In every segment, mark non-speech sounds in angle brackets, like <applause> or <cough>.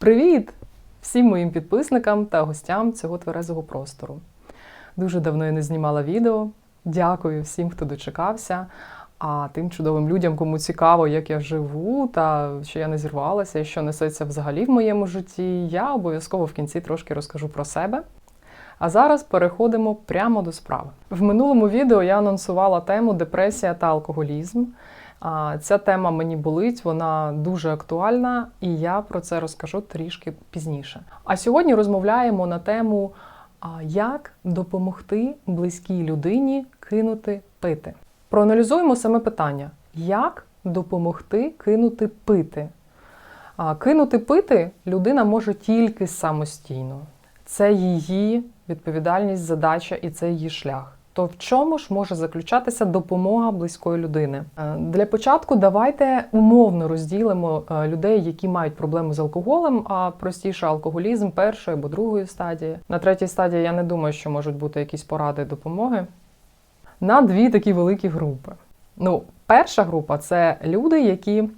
Привіт всім моїм підписникам та гостям цього тверезого простору. Дуже давно я не знімала відео. Дякую всім, хто дочекався. А тим чудовим людям, кому цікаво, як я живу, та що я не зірвалася і що несеться взагалі в моєму житті, я обов'язково в кінці трошки розкажу про себе. А зараз переходимо прямо до справи. В минулому відео я анонсувала тему депресія та алкоголізм. Ця тема мені болить, вона дуже актуальна, і я про це розкажу трішки пізніше. А сьогодні розмовляємо на тему, як допомогти близькій людині кинути пити. Проаналізуємо саме питання: як допомогти кинути пити? Кинути пити людина може тільки самостійно. Це її відповідальність, задача і це її шлях. То в чому ж може заключатися допомога близької людини? Е, Для початку давайте умовно розділимо е, людей, які мають проблеми з алкоголем, а простіше алкоголізм першої або другої стадії. На третій стадії я не думаю, що можуть бути якісь поради допомоги. На дві такі великі групи. Ну, перша група це люди, які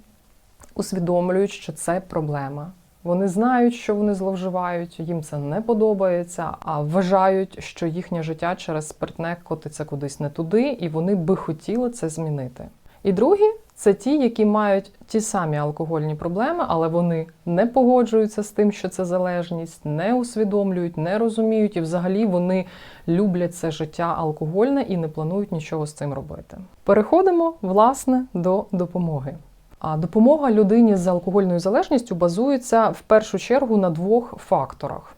усвідомлюють, що це проблема. Вони знають, що вони зловживають, їм це не подобається, а вважають, що їхнє життя через спиртне котиться кудись не туди, і вони би хотіли це змінити. І другі це ті, які мають ті самі алкогольні проблеми, але вони не погоджуються з тим, що це залежність, не усвідомлюють, не розуміють, і взагалі вони люблять це життя алкогольне і не планують нічого з цим робити. Переходимо власне до допомоги. Допомога людині з алкогольною залежністю базується в першу чергу на двох факторах,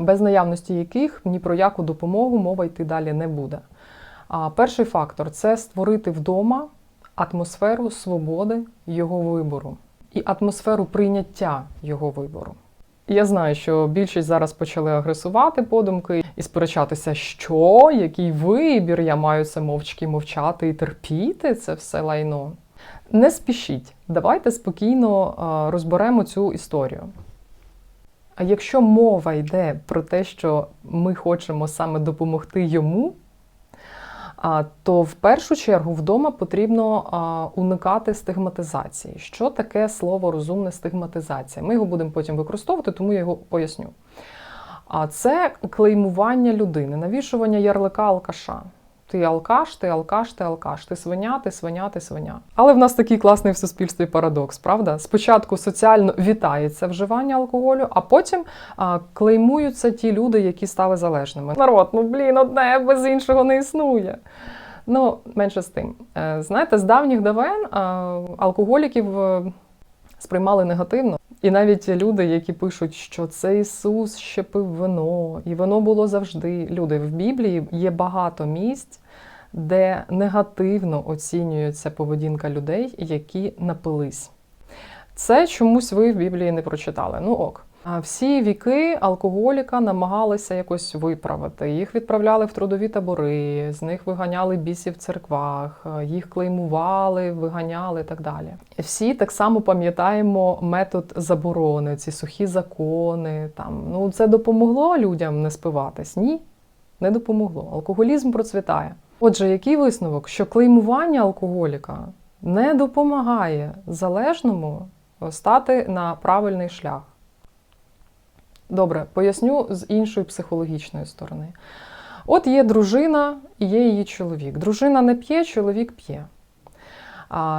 без наявності яких ні про яку допомогу мова йти далі не буде. А перший фактор це створити вдома атмосферу свободи його вибору і атмосферу прийняття його вибору. Я знаю, що більшість зараз почали агресувати подумки і сперечатися, що, який вибір, я маю це мовчки мовчати і терпіти це все лайно. Не спішіть, давайте спокійно розберемо цю історію. А якщо мова йде про те, що ми хочемо саме допомогти йому, то в першу чергу вдома потрібно уникати стигматизації. Що таке слово розумна стигматизація? Ми його будемо потім використовувати, тому я його поясню. А це клеймування людини, навішування ярлика алкаша. Ти алкаш, ти алкаш, ти алкаш, ти свиня, ти свиня, ти свиня. Але в нас такий класний в суспільстві парадокс, правда? Спочатку соціально вітається вживання алкоголю, а потім а, клеймуються ті люди, які стали залежними. Народ, ну блін, одне без іншого не існує. Ну, менше з тим. Е, Знаєте, з давніх давен алкоголіків е, сприймали негативно. І навіть люди, які пишуть, що це Ісус ще пив вино, і воно було завжди. Люди в Біблії є багато місць, де негативно оцінюється поведінка людей, які напились. Це чомусь ви в Біблії не прочитали. Ну ок. А всі віки алкоголіка намагалися якось виправити. Їх відправляли в трудові табори, з них виганяли бісів в церквах, їх клеймували, виганяли і так далі. Всі так само пам'ятаємо метод заборони, ці сухі закони. Там ну це допомогло людям не спиватись? Ні, не допомогло. Алкоголізм процвітає. Отже, який висновок? Що клеймування алкоголіка не допомагає залежному стати на правильний шлях. Добре, поясню з іншої психологічної сторони. От є дружина і є її чоловік. Дружина не п'є, чоловік п'є.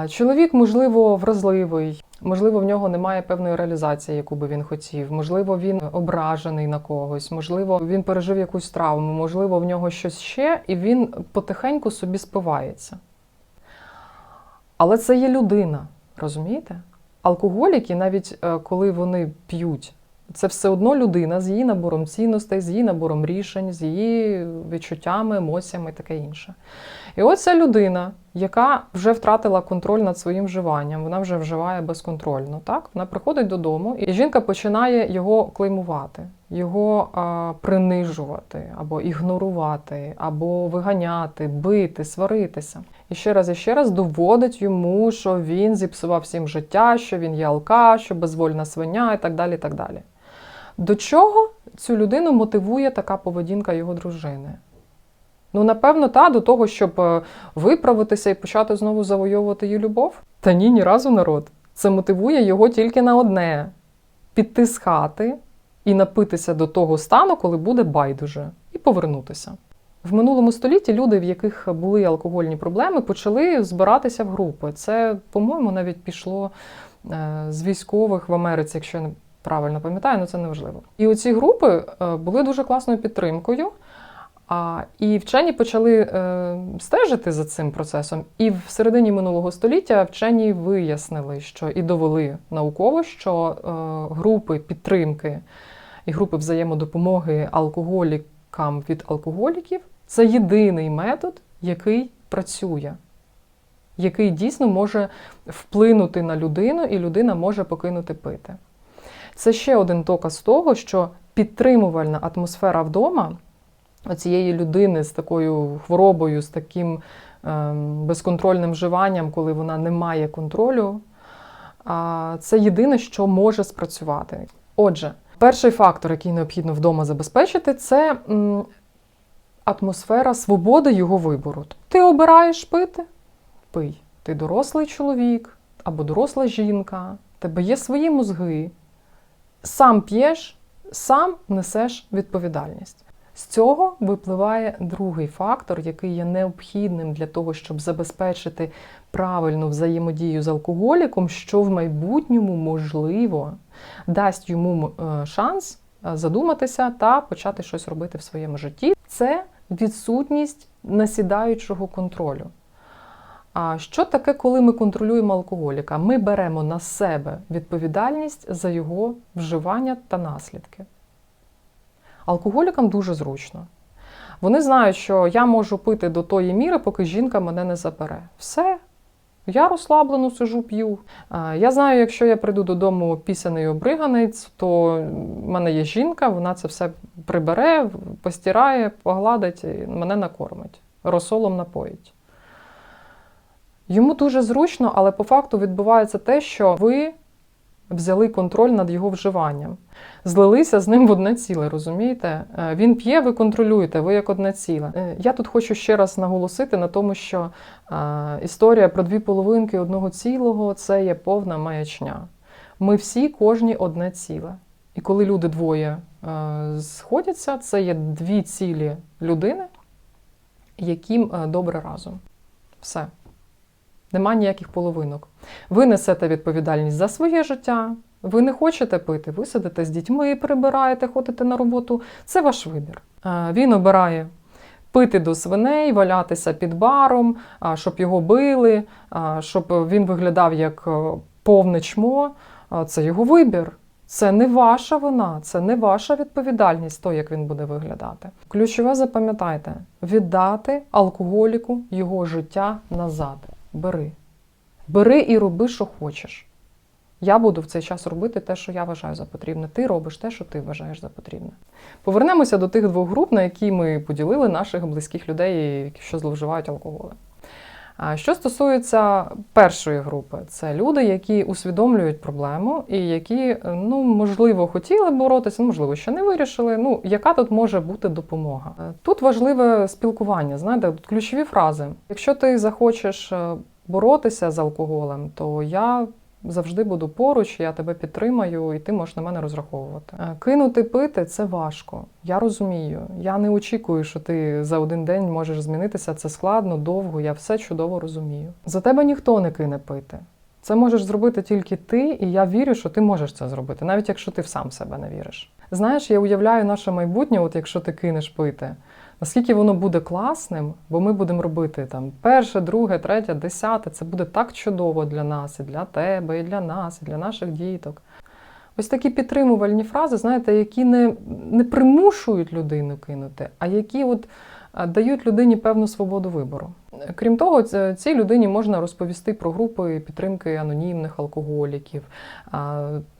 Чоловік, можливо, вразливий, можливо, в нього немає певної реалізації, яку би він хотів, можливо, він ображений на когось, можливо, він пережив якусь травму, можливо, в нього щось ще, і він потихеньку собі спивається. Але це є людина, розумієте? Алкоголіки, навіть е, коли вони п'ють, це все одно людина з її набором цінностей, з її набором рішень, з її відчуттями, емоціями і таке інше. І от ця людина, яка вже втратила контроль над своїм вживанням, вона вже вживає безконтрольно. Так? Вона приходить додому, і жінка починає його клеймувати, його а, принижувати, або ігнорувати, або виганяти, бити, сваритися. І ще раз і ще раз доводить йому, що він зіпсував всім життя, що він є алкаш, що безвольна свиня і так далі. і так далі. До чого цю людину мотивує така поведінка його дружини? Ну, напевно, та до того, щоб е, виправитися і почати знову завойовувати її любов. Та ні, ні разу народ. Це мотивує його тільки на одне піти з хати і напитися до того стану, коли буде байдуже, і повернутися. В минулому столітті люди, в яких були алкогольні проблеми, почали збиратися в групи. Це, по-моєму, навіть пішло е, з військових в Америці, якщо я правильно пам'ятаю, але це не важливо. І оці групи е, були дуже класною підтримкою. А, і вчені почали е, стежити за цим процесом. І в середині минулого століття вчені вияснили, що і довели науково, що е, групи підтримки і групи взаємодопомоги алкоголікам від алкоголіків це єдиний метод, який працює, який дійсно може вплинути на людину, і людина може покинути пити. Це ще один доказ того, що підтримувальна атмосфера вдома цієї людини з такою хворобою, з таким ем, безконтрольним вживанням, коли вона не має контролю, це єдине, що може спрацювати. Отже, перший фактор, який необхідно вдома забезпечити, це атмосфера свободи його вибору. Ти обираєш пити? Пий. Ти дорослий чоловік або доросла жінка, тебе є свої мозги. Сам п'єш, сам несеш відповідальність. З цього випливає другий фактор, який є необхідним для того, щоб забезпечити правильну взаємодію з алкоголіком, що в майбутньому можливо дасть йому е, шанс е, задуматися та почати щось робити в своєму житті. Це відсутність насідаючого контролю. А що таке, коли ми контролюємо алкоголіка? Ми беремо на себе відповідальність за його вживання та наслідки. Алкоголікам дуже зручно. Вони знають, що я можу пити до тої міри, поки жінка мене не забере. Все, я розслаблено сижу, п'ю. Я знаю, якщо я прийду додому пісяний обриганий, то в мене є жінка, вона це все прибере, постирає, погладить і мене накормить, розсолом напоїть. Йому дуже зручно, але по факту відбувається те, що ви взяли контроль над його вживанням. Злилися з ним в одне ціле, розумієте? Е, Він п'є, ви контролюєте, ви як одне ціле. Е, Я тут хочу ще раз наголосити на тому, що е, історія про дві половинки одного цілого це є повна маячня. Ми всі кожні одне ціле. І коли люди двоє сходяться, це є дві цілі людини, яким добре разом. Все. Нема ніяких половинок. Ви несете відповідальність за своє життя. Ви не хочете пити, ви сидите з дітьми, прибираєте, ходите на роботу. Це ваш вибір. Він обирає пити до свиней, валятися під баром, щоб його били, щоб він виглядав як е, повне чмо. Це його вибір. Це не ваша вина, це не ваша відповідальність, то як він буде виглядати. Ключове запам'ятайте: віддати алкоголіку його життя назад. Бери. Бери і роби, що хочеш. Я буду в цей час робити те, що я вважаю за потрібне. Ти робиш те, що ти вважаєш за потрібне. Повернемося до тих двох груп, на які ми поділили наших близьких людей, що зловживають алкоголем. Що стосується першої групи, це люди, які усвідомлюють проблему і які, ну, можливо, хотіли боротися, можливо, ще не вирішили. Ну, яка тут може бути допомога? Е, Тут важливе спілкування. Знаєте, ключові фрази. Якщо ти захочеш е, боротися з алкоголем, то я завжди буду поруч, я тебе підтримаю, і ти можеш на мене розраховувати. Е, Кинути пити це важко. Я розумію. Я не очікую, що ти за один день можеш змінитися. Це складно, довго. Я все чудово розумію. За тебе ніхто не кине пити. Це можеш зробити тільки ти, і я вірю, що ти можеш це зробити, навіть якщо ти в сам себе не віриш. Знаєш, я уявляю наше майбутнє, от якщо ти кинеш пити. Наскільки воно буде класним, бо ми будемо робити там перше, друге, третє, десяте. Це буде так чудово для нас, і для тебе, і для нас, і для наших діток. Ось такі підтримувальні фрази, знаєте, які не, не примушують людину кинути, а які от дають людині певну свободу вибору. Крім того, цій людині можна розповісти про групи підтримки анонімних алкоголіків,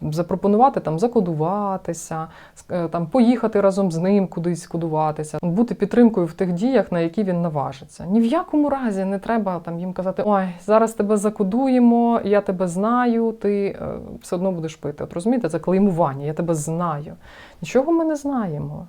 запропонувати там закодуватися, е, там поїхати разом з ним кудись кодуватися, бути підтримкою в тих діях, на які він наважиться. Ні в якому разі не треба там їм казати: ой, зараз тебе закодуємо, я тебе знаю, ти е, все одно будеш пити. От розумієте, це клеймування, я тебе знаю. Нічого ми не знаємо.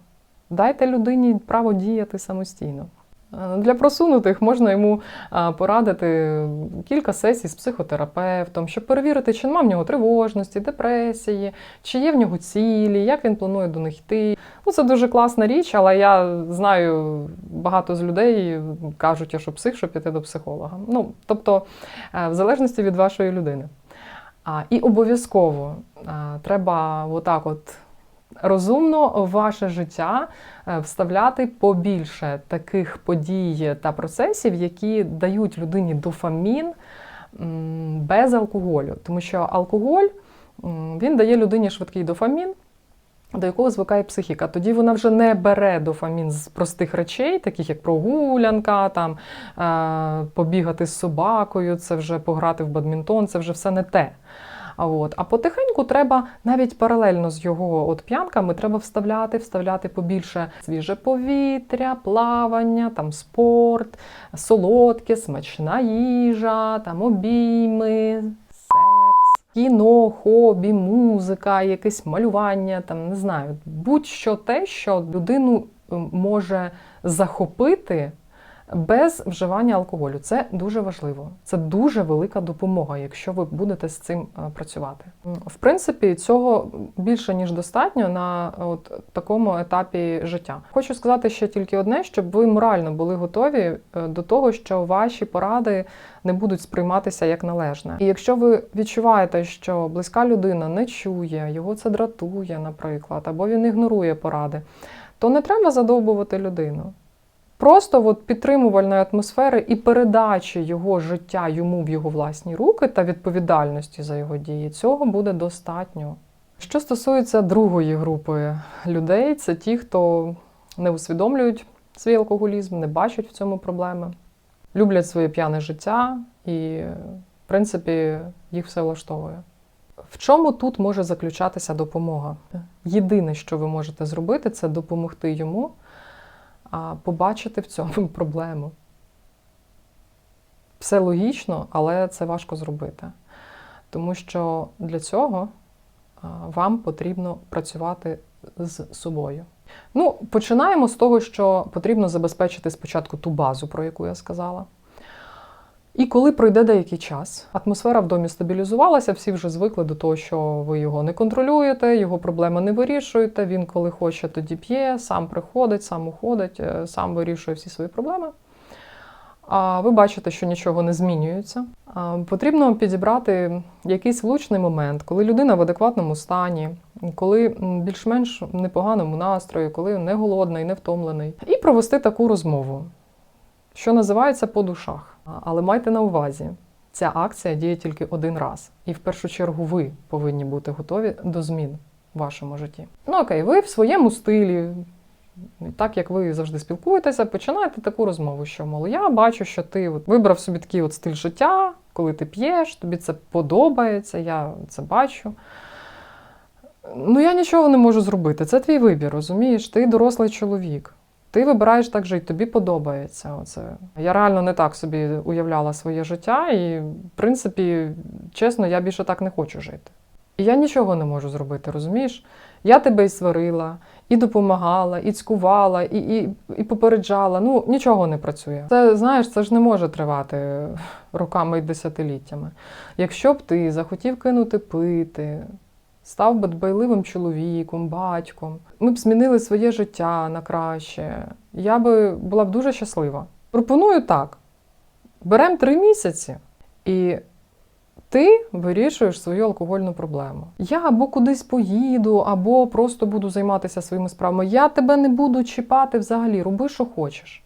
Дайте людині право діяти самостійно. Е, Для просунутих можна йому е, порадити кілька сесій з психотерапевтом, щоб перевірити, чи немає в нього тривожності, депресії, чи є в нього цілі, як він планує до них йти. Ну, це дуже класна річ, але я знаю багато з людей кажуть, що псих, щоб піти до психолога. Ну, тобто, е, в залежності від вашої людини. А, і обов'язково треба отак от розумно в ваше життя е, вставляти побільше таких подій та процесів, які дають людині дофамін без алкоголю. Тому що алкоголь він дає людині швидкий дофамін. До якого звикає психіка. Тоді вона вже не бере дофамін з простих речей, таких як прогулянка, там, е, побігати з собакою, це вже пограти в бадмінтон, це вже все не те. От. а потихеньку треба навіть паралельно з його от п'янками треба вставляти, вставляти побільше свіже повітря, плавання, там спорт, солодке, смачна їжа, там обійми, кіно, хобі, музика, якесь малювання, там не знаю, будь-що те, що людину може захопити без вживання алкоголю. Це дуже важливо. Це дуже велика допомога, якщо ви будете з цим е, працювати. В принципі, цього більше ніж достатньо на от такому етапі життя. Хочу сказати ще тільки одне, щоб ви морально були готові е, до того, що ваші поради не будуть сприйматися як належне. І якщо ви відчуваєте, що близька людина не чує, його це дратує, наприклад, або він ігнорує поради, то не треба задовбувати людину. Просто от підтримувальної атмосфери і передачі його життя йому в його власні руки та відповідальності за його дії, цього буде достатньо. Що стосується другої групи людей, це ті, хто не усвідомлюють свій алкоголізм, не бачать в цьому проблеми, люблять своє п'яне життя і, в принципі, їх все влаштовує. В чому тут може заключатися допомога? Єдине, що ви можете зробити, це допомогти йому а, побачити в цьому <laughs> проблему. Все логічно, але це важко зробити. Тому що для цього вам потрібно працювати з собою. Ну, починаємо з того, що потрібно забезпечити спочатку ту базу, про яку я сказала. І коли пройде деякий час, атмосфера в домі стабілізувалася, всі вже звикли до того, що ви його не контролюєте, його проблеми не вирішуєте. Він, коли хоче, тоді п'є, сам приходить, сам уходить, е, сам вирішує всі свої проблеми. А ви бачите, що нічого не змінюється. Потрібно підібрати якийсь влучний момент, коли людина в адекватному стані, коли більш-менш непоганому настрої, коли не голодний, не втомлений, і провести таку розмову що називається по душах. Але майте на увазі, ця акція діє тільки один раз. І в першу чергу ви повинні бути готові до змін в вашому житті. Ну окей, ви в своєму стилі, так як ви завжди спілкуєтеся, починаєте таку розмову, що, мол, я бачу, що ти от вибрав собі такий от стиль життя, коли ти п'єш, тобі це подобається, я це бачу. Ну, я нічого не можу зробити. Це твій вибір, розумієш? Ти дорослий чоловік. Ти вибираєш так жити, тобі подобається. Оце. Я реально не так собі уявляла своє життя, і, в принципі, чесно, я більше так не хочу жити. І я нічого не можу зробити, розумієш? Я тебе і сварила, і допомагала, і цькувала, і, і, і попереджала. Ну, нічого не працює. Це, знаєш, це ж не може тривати роками і десятиліттями. Якщо б ти захотів кинути пити, став би дбайливим чоловіком, батьком. Ми б змінили своє життя на краще. Я би була б дуже щаслива. Пропоную так: беремо три місяці, і ти вирішуєш свою алкогольну проблему. Я або кудись поїду, або просто буду займатися своїми справами. Я тебе не буду чіпати взагалі, роби, що хочеш.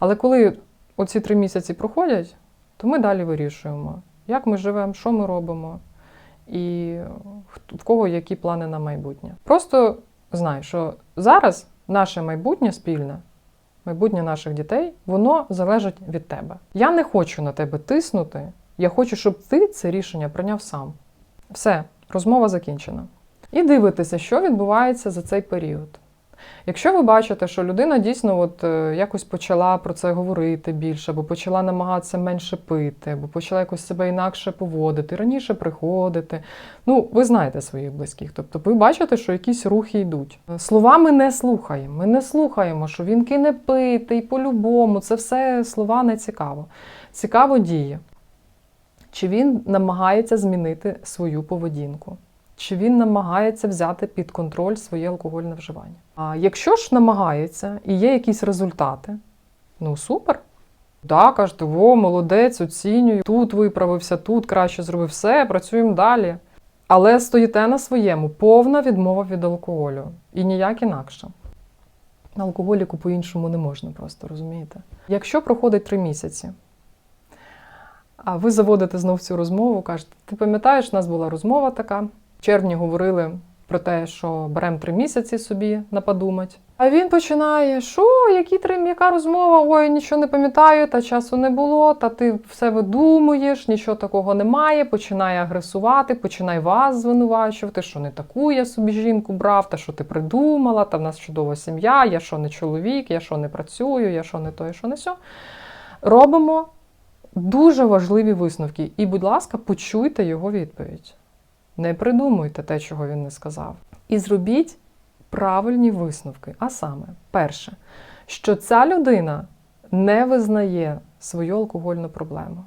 Але коли оці три місяці проходять, то ми далі вирішуємо, як ми живемо, що ми робимо і в кого які плани на майбутнє. Просто знай, що зараз наше майбутнє спільне, майбутнє наших дітей, воно залежить від тебе. Я не хочу на тебе тиснути. Я хочу, щоб ти це рішення прийняв сам. Все, розмова закінчена. І дивитися, що відбувається за цей період. Якщо ви бачите, що людина дійсно от, е, якось почала про це говорити більше, або почала намагатися менше пити, або почала якось себе інакше поводити, раніше приходити, ну, ви знаєте своїх близьких. Тобто ви бачите, що якісь рухи йдуть. Слова ми не слухаємо. Ми не слухаємо, що він кине пити і по-любому. Це все слова не цікаво. Цікаво діє. Чи він намагається змінити свою поведінку? Чи він намагається взяти під контроль своє алкогольне вживання? А якщо ж намагається і є якісь результати, ну супер. Да, кажете, о, молодець, оцінюю, тут виправився, тут краще зробив все, працюємо далі. Але стоїте на своєму, повна відмова від алкоголю. І ніяк інакше. Алкоголіку по-іншому не можна просто, розумієте? Якщо проходить три місяці, а ви заводите знов цю розмову, кажете, ти пам'ятаєш, у нас була розмова така. Червні говорили про те, що беремо три місяці собі на подумать. А він починає: що, які три, яка розмова? Ой, нічого не пам'ятаю, та часу не було, та ти все видумуєш, нічого такого немає. Починає агресувати, починає вас звинувачувати, що не таку я собі жінку брав, та що ти придумала, та в нас чудова сім'я, я що не чоловік, я що не працюю, я що не то, я що не сьо. Робимо дуже важливі висновки. І, будь ласка, почуйте його відповідь. Не придумуйте те, чого він не сказав. І зробіть правильні висновки. А саме, перше, що ця людина не визнає свою алкогольну проблему.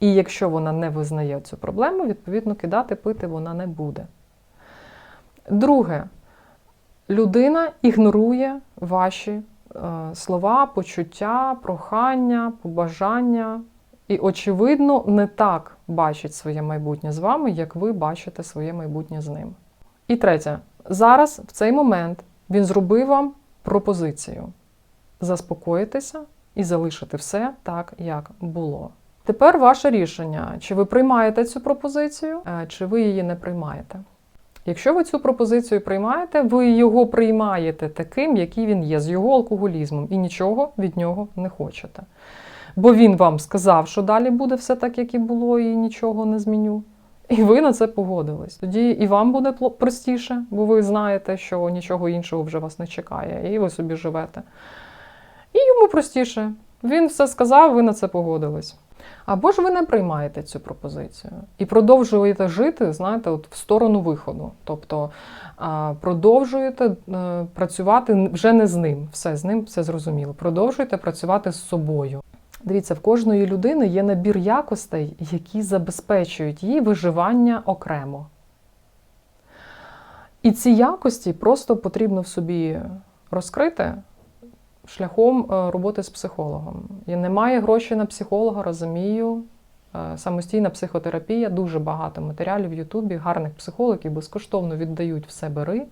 І якщо вона не визнає цю проблему, відповідно, кидати пити вона не буде. Друге, людина ігнорує ваші е, слова, почуття, прохання, побажання. І, очевидно, не так бачить своє майбутнє з вами, як ви бачите своє майбутнє з ним. І третє, зараз, в цей момент, він зробив вам пропозицію заспокоїтися і залишити все так, як було. Тепер ваше рішення, чи ви приймаєте цю пропозицію, е, чи ви її не приймаєте. Якщо ви цю пропозицію приймаєте, ви його приймаєте таким, який він є, з його алкоголізмом, і нічого від нього не хочете. Бо він вам сказав, що далі буде все так, як і було, і нічого не зміню. І ви на це погодились. Тоді і вам буде простіше, бо ви знаєте, що нічого іншого вже вас не чекає, і ви собі живете. І йому простіше. Він все сказав, ви на це погодились. Або ж ви не приймаєте цю пропозицію і продовжуєте жити, знаєте, от в сторону виходу. Тобто продовжуєте е, працювати вже не з ним, все з ним все зрозуміло. Продовжуєте працювати з собою. Дивіться, в кожної людини є набір якостей, які забезпечують їй виживання окремо. І ці якості просто потрібно в собі розкрити шляхом е, роботи з психологом. І немає грошей на психолога, розумію. Е, Самостійна психотерапія, дуже багато матеріалів в Ютубі, гарних психологів безкоштовно віддають все бери.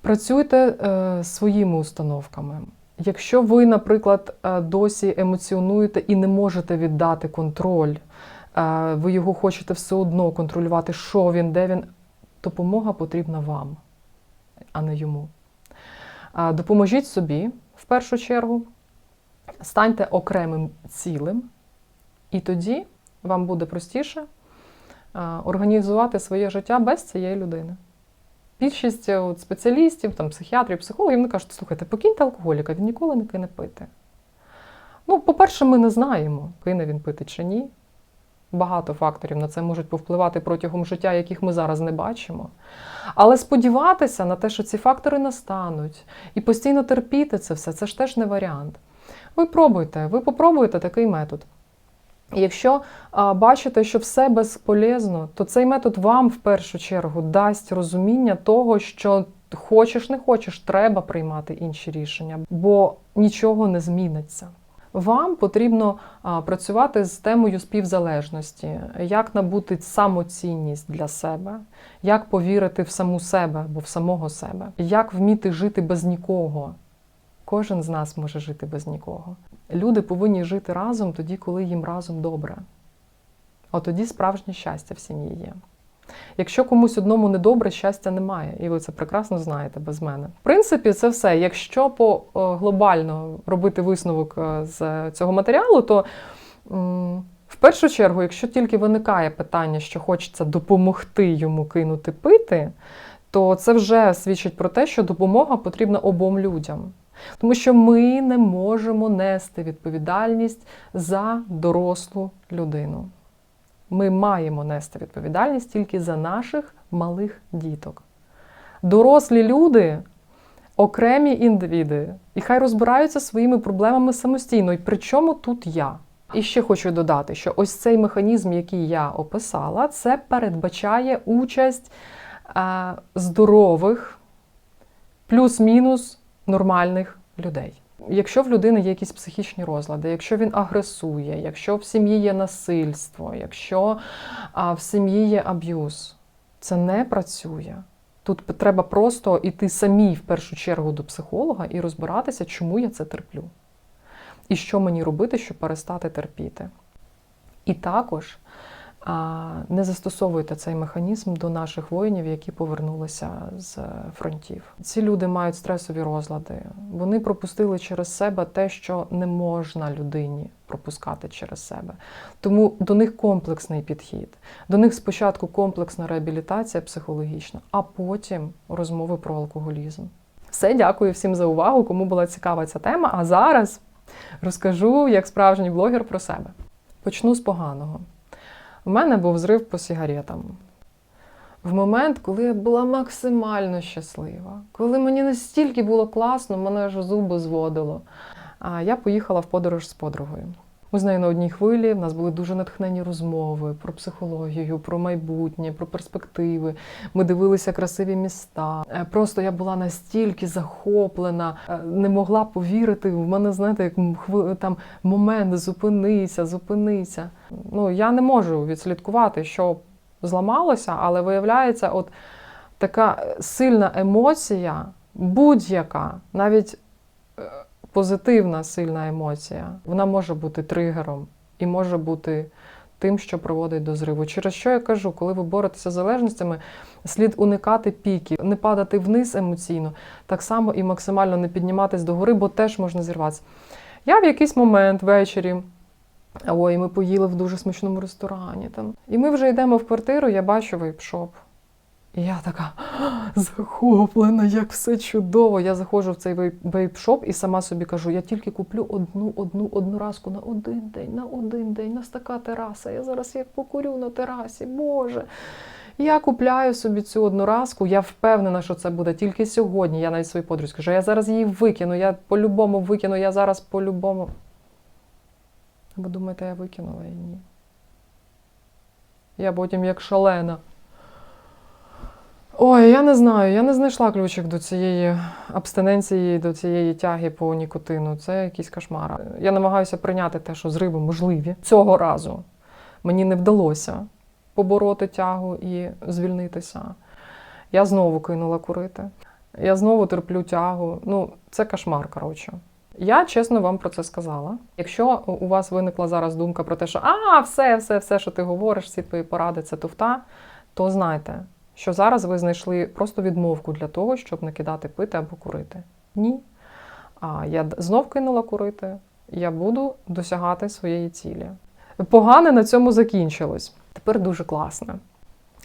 Працюйте е, своїми установками. Якщо ви, наприклад, е, досі емоціонуєте і не можете віддати контроль, е, ви його хочете все одно контролювати, що він, де він, допомога потрібна вам, а не йому. Допоможіть собі в першу чергу, станьте окремим цілим, і тоді вам буде простіше організувати своє життя без цієї людини. Більшість е, от, спеціалістів, там, психіатрів, психологів, вони кажуть, слухайте, покиньте алкоголіка, він ніколи не кине пити. Ну, по-перше, ми не знаємо, кине він пити чи ні. Багато факторів на це можуть повпливати протягом життя, яких ми зараз не бачимо. Але сподіватися на те, що ці фактори настануть, і постійно терпіти це все, це ж теж не варіант. Ви пробуйте, ви попробуєте такий метод. Якщо бачите, що все безполезно, то цей метод вам в першу чергу дасть розуміння того, що хочеш не хочеш, треба приймати інші рішення, бо нічого не зміниться. Вам потрібно працювати з темою співзалежності, як набути самоцінність для себе, як повірити в саму себе або в самого себе, як вміти жити без нікого. Кожен з нас може жити без нікого. Люди повинні жити разом тоді, коли їм разом добре. От тоді справжнє щастя в сім'ї є. Якщо комусь одному недобре, щастя немає, і ви це прекрасно знаєте без мене. В принципі, це все. Якщо по е, глобально робити висновок е, з цього матеріалу, то в першу чергу, якщо тільки виникає питання, що хочеться допомогти йому кинути пити, то це вже свідчить про те, що допомога потрібна обом людям. Тому що ми не можемо нести відповідальність за дорослу людину. Ми маємо нести відповідальність тільки за наших малих діток. Дорослі люди окремі індивіди, і хай розбираються своїми проблемами самостійно. І при чому тут я? І ще хочу додати, що ось цей механізм, який я описала, це передбачає участь е, здорових, плюс-мінус нормальних людей. Якщо в людини є якісь психічні розлади, якщо він агресує, якщо в сім'ї є насильство, якщо в сім'ї є аб'юз, це не працює. Тут треба просто йти самій в першу чергу до психолога і розбиратися, чому я це терплю. І що мені робити, щоб перестати терпіти. І також не застосовуйте цей механізм до наших воїнів, які повернулися з фронтів. Ці люди мають стресові розлади. Вони пропустили через себе те, що не можна людині пропускати через себе. Тому до них комплексний підхід. До них спочатку комплексна реабілітація психологічна, а потім розмови про алкоголізм. Все, дякую всім за увагу, кому була цікава ця тема. А зараз розкажу як справжній блогер про себе. Почну з поганого. У мене був зрив по сигаретам. В момент, коли я була максимально щаслива, коли мені настільки було класно, мене аж зуби зводило. А я поїхала в подорож з подругою. Ми з нею на одній хвилі. В нас були дуже натхнені розмови про психологію, про майбутнє, про перспективи. Ми дивилися красиві міста. Е, Просто я була настільки захоплена, е, не могла повірити. В мене, знаєте, як там момент зупинися, зупинися. Ну я не можу відслідкувати, що зламалося, але виявляється, от така сильна емоція, будь-яка, навіть позитивна сильна емоція, вона може бути тригером і може бути тим, що приводить до зриву. Через що я кажу, коли ви боретеся з залежностями, слід уникати піків, не падати вниз емоційно, так само і максимально не підніматись догори, бо теж можна зірватися. Я в якийсь момент ввечері. Ой, ми поїли в дуже смачному ресторані. Там. І ми вже йдемо в квартиру, я бачу вейпшоп. І я така захоплена, як все чудово. Я заходжу в цей вейп- вейпшоп і сама собі кажу: я тільки куплю одну одну одноразку на один день, на один день, на така тераса. Я зараз як покурю на терасі, Боже. Я купляю собі цю одноразку, я впевнена, що це буде тільки сьогодні. Я навіть своїй подрузі кажу, я зараз її викину, я по-любому викину, я зараз по-любому. Ви думаєте, я викинула її? Ні. Я потім як шалена. Ой, я не знаю, я не знайшла ключик до цієї абстиненції, до цієї тяги по нікотину. Це якийсь кошмар. Я намагаюся прийняти те, що зриви можливі. Цього разу мені не вдалося побороти тягу і звільнитися. Я знову кинула курити. Я знову терплю тягу. Ну, це кошмар, коротше. Я чесно вам про це сказала. Якщо у вас виникла зараз думка про те, що а, все, все, все, що ти говориш, всі твої поради, це туфта, то знайте, що зараз ви знайшли просто відмовку для того, щоб не кидати пити або курити. Ні. А я знов кинула курити, я буду досягати своєї цілі. Погане на цьому закінчилось. Тепер дуже класне.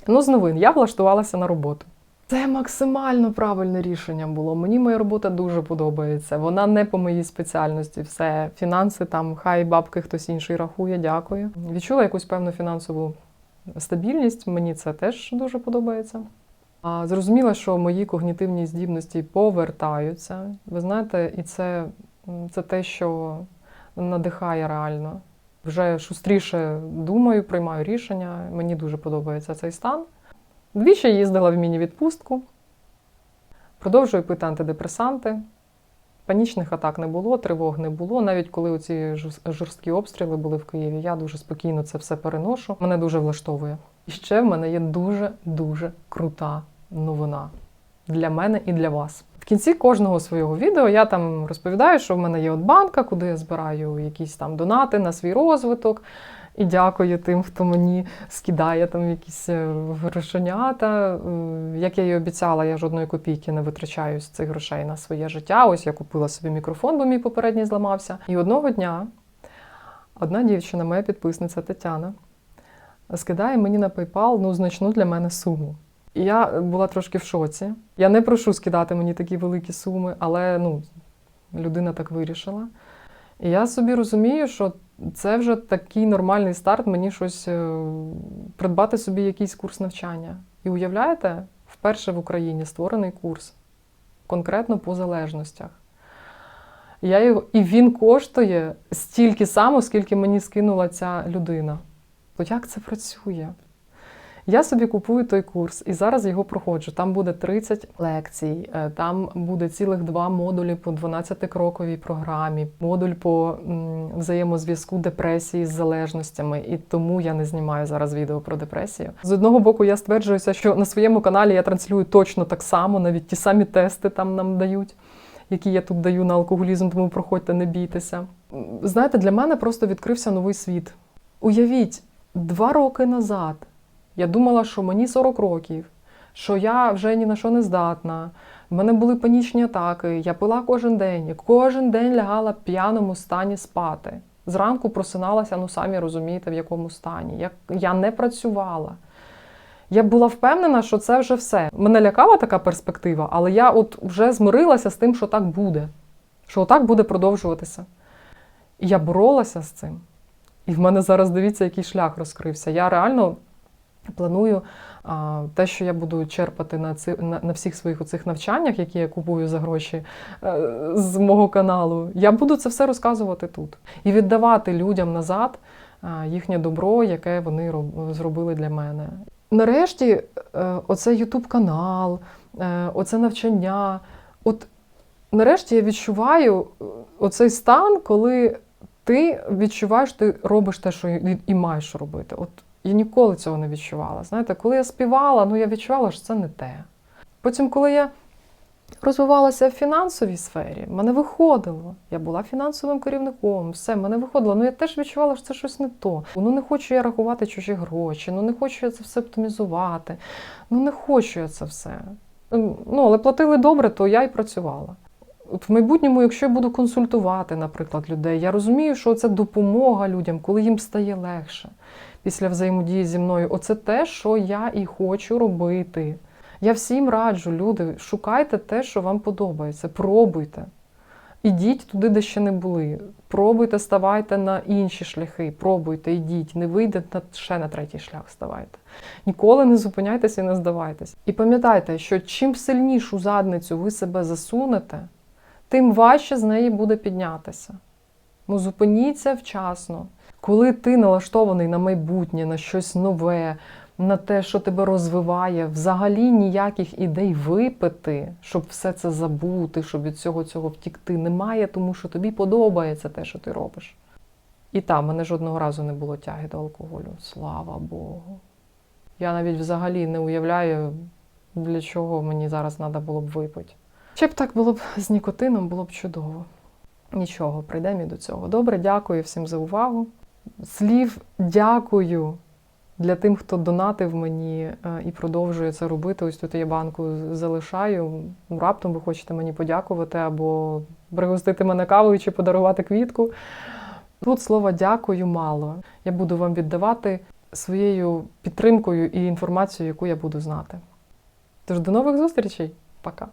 Ну, з новин, я влаштувалася на роботу. Це максимально правильне рішення було. Мені моя робота дуже подобається. Вона не по моїй спеціальності. Все, фінанси там, хай бабки хтось інший рахує, дякую. Відчула якусь певну фінансову стабільність. Мені це теж дуже подобається. А зрозуміла, що мої когнітивні здібності повертаються. Ви знаєте, і це, це те, що надихає реально. Вже шустріше думаю, приймаю рішення. Мені дуже подобається цей стан. Двічі їздила в міні-відпустку. Продовжую пити антидепресанти. Панічних атак не було, тривог не було. Навіть коли жорс- жорсткі обстріли були в Києві, я дуже спокійно це все переношу. Мене дуже влаштовує. І ще в мене є дуже-дуже крута новина для мене і для вас. В кінці кожного свого відео я там розповідаю, що в мене є от банка, куди я збираю якісь там донати на свій розвиток. І дякую тим, хто мені скидає там якісь е, грошенята. Е, Як я і обіцяла, я жодної копійки не витрачаю з цих грошей на своє життя. Ось я купила собі мікрофон, бо мій попередній зламався. І одного дня одна дівчина, моя підписниця Тетяна, скидає мені на PayPal ну, значну для мене суму. І я була трошки в шоці. Я не прошу скидати мені такі великі суми, але ну, людина так вирішила. І я собі розумію, що це вже такий нормальний старт мені щось е, придбати собі якийсь курс навчання. І уявляєте, вперше в Україні створений курс конкретно по залежностях. Я його, і він коштує стільки само, скільки мені скинула ця людина. То як це працює? Я собі купую той курс і зараз його проходжу. Там буде 30 лекцій, е, там буде цілих два модулі по 12-кроковій програмі, модуль по взаємозв'язку депресії з залежностями. І тому я не знімаю зараз відео про депресію. З одного боку, я стверджуюся, що на своєму каналі я транслюю точно так само, навіть ті самі тести там нам дають. Які я тут даю на алкоголізм, тому проходьте, не бійтеся. Знаєте, для мене просто відкрився новий світ. Уявіть, два роки назад я думала, що мені 40 років, що я вже ні на що не здатна. В мене були панічні атаки, я пила кожен день, кожен день лягала в п'яному стані спати. Зранку просиналася, ну самі розумієте, в якому стані. Я, я не працювала. Я була впевнена, що це вже все. Мене лякала така перспектива, але я от вже змирилася з тим, що так буде, що так буде продовжуватися. І я боролася з цим. І в мене зараз дивіться, який шлях розкрився. Я реально планую а, те, що я буду черпати на, ці, на, на всіх своїх оцих навчаннях, які я купую за гроші е, з мого каналу. Я буду це все розказувати тут і віддавати людям назад а, їхнє добро, яке вони роб- зробили для мене. Нарешті, е, оце Ютуб канал, е, оце навчання. От нарешті я відчуваю е, оцей стан, коли ти відчуваєш, ти робиш те, що і, і маєш робити. От я ніколи цього не відчувала. Знаєте, коли я співала, ну я відчувала, що це не те. Потім, коли я розвивалася в фінансовій сфері, мене виходило. Я була фінансовим керівником, все, мене виходило. Ну я теж відчувала, що це щось не то. Ну не хочу я рахувати чужі гроші, ну не хочу я це все оптимізувати. Ну не хочу я це все. Ем, Ну, але платили добре, то я й працювала. От в майбутньому, якщо я буду консультувати, наприклад, людей, я розумію, що це допомога людям, коли їм стає легше після взаємодії зі мною. Оце те, що я і хочу робити. Я всім раджу, люди, шукайте те, що вам подобається, пробуйте. Ідіть туди, де ще не були. Пробуйте, ставайте на інші шляхи, пробуйте, ідіть, не вийде на, ще на третій шлях ставайте. Ніколи не зупиняйтеся і не здавайтесь. І пам'ятайте, що чим сильнішу задницю ви себе засунете, тим важче з неї буде піднятися. Ну, зупиніться вчасно. Коли ти налаштований на майбутнє, на щось нове, на те, що тебе розвиває, взагалі ніяких ідей випити, щоб все це забути, щоб від всього цього втікти, немає, тому що тобі подобається те, що ти робиш. І там мене жодного разу не було тяги до алкоголю. Слава Богу. Я навіть взагалі не уявляю, для чого мені зараз треба було б випити. Ще б так було б з нікотином, було б чудово. Нічого, прийдемо до цього. Добре, дякую всім за увагу. Слів дякую для тим, хто донатив мені е, і продовжує це робити. Ось тут я банку залишаю. Раптом ви хочете мені подякувати або пригостити мене кавою чи подарувати квітку. Тут слова дякую мало. Я буду вам віддавати своєю підтримкою і інформацією, яку я буду знати. Тож до нових зустрічей. Пока.